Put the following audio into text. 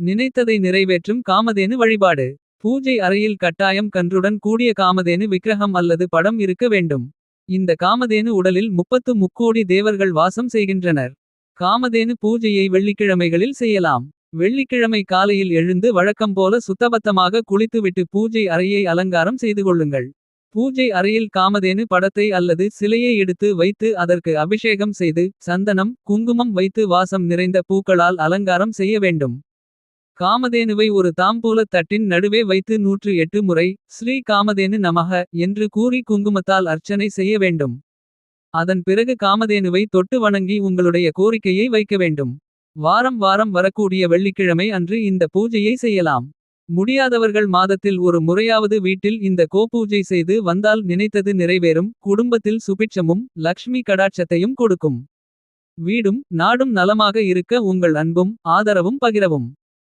நினைத்ததை நிறைவேற்றும் காமதேனு வழிபாடு. பூஜை அறையில் கட்டாயம் கன்றுடன் கூடிய காமதேனு விக்கிரகம் அல்லது படம் இருக்க வேண்டும். இந்த காமதேனு உடலில் முப்பத்து முக்கோடி தேவர்கள் வாசம் செய்கின்றனர். காமதேனு பூஜையை வெள்ளிக்கிழமைகளில் செய்யலாம். வெள்ளிக்கிழமை காலையில் எழுந்து வழக்கம் போல சுத்தபத்தமாக குளித்துவிட்டு பூஜை அறையை அலங்காரம் செய்து கொள்ளுங்கள். பூஜை அறையில் காமதேனு படத்தை அல்லது சிலையை எடுத்து வைத்து அதற்கு அபிஷேகம் செய்து. சந்தனம் குங்குமம் வைத்து வாசம் நிறைந்த பூக்களால் அலங்காரம் செய்ய வேண்டும். காமதேனுவை ஒரு தாம்பூலத் தட்டின் நடுவே வைத்து 108 முறை. ஸ்ரீ காமதேனு நமக என்று கூறி குங்குமத்தால் அர்ச்சனை செய்ய வேண்டும். அதன் பிறகு காமதேனுவை தொட்டு வணங்கி உங்களுடைய கோரிக்கையை வைக்க வேண்டும். வாரம் வாரம் வரக்கூடிய வெள்ளிக்கிழமை அன்று இந்த பூஜையை செய்யலாம். முடியாதவர்கள் மாதத்தில் ஒரு முறையாவது வீட்டில் இந்த கோபூஜை செய்து வந்தால் நினைத்தது நிறைவேறும். குடும்பத்தில் சுபிட்சமும் லக்ஷ்மி கடாட்சத்தையும் கொடுக்கும். வீடும் நாடும் நலமாக இருக்க உங்கள் அன்பும் ஆதரவும் பகிரவும்.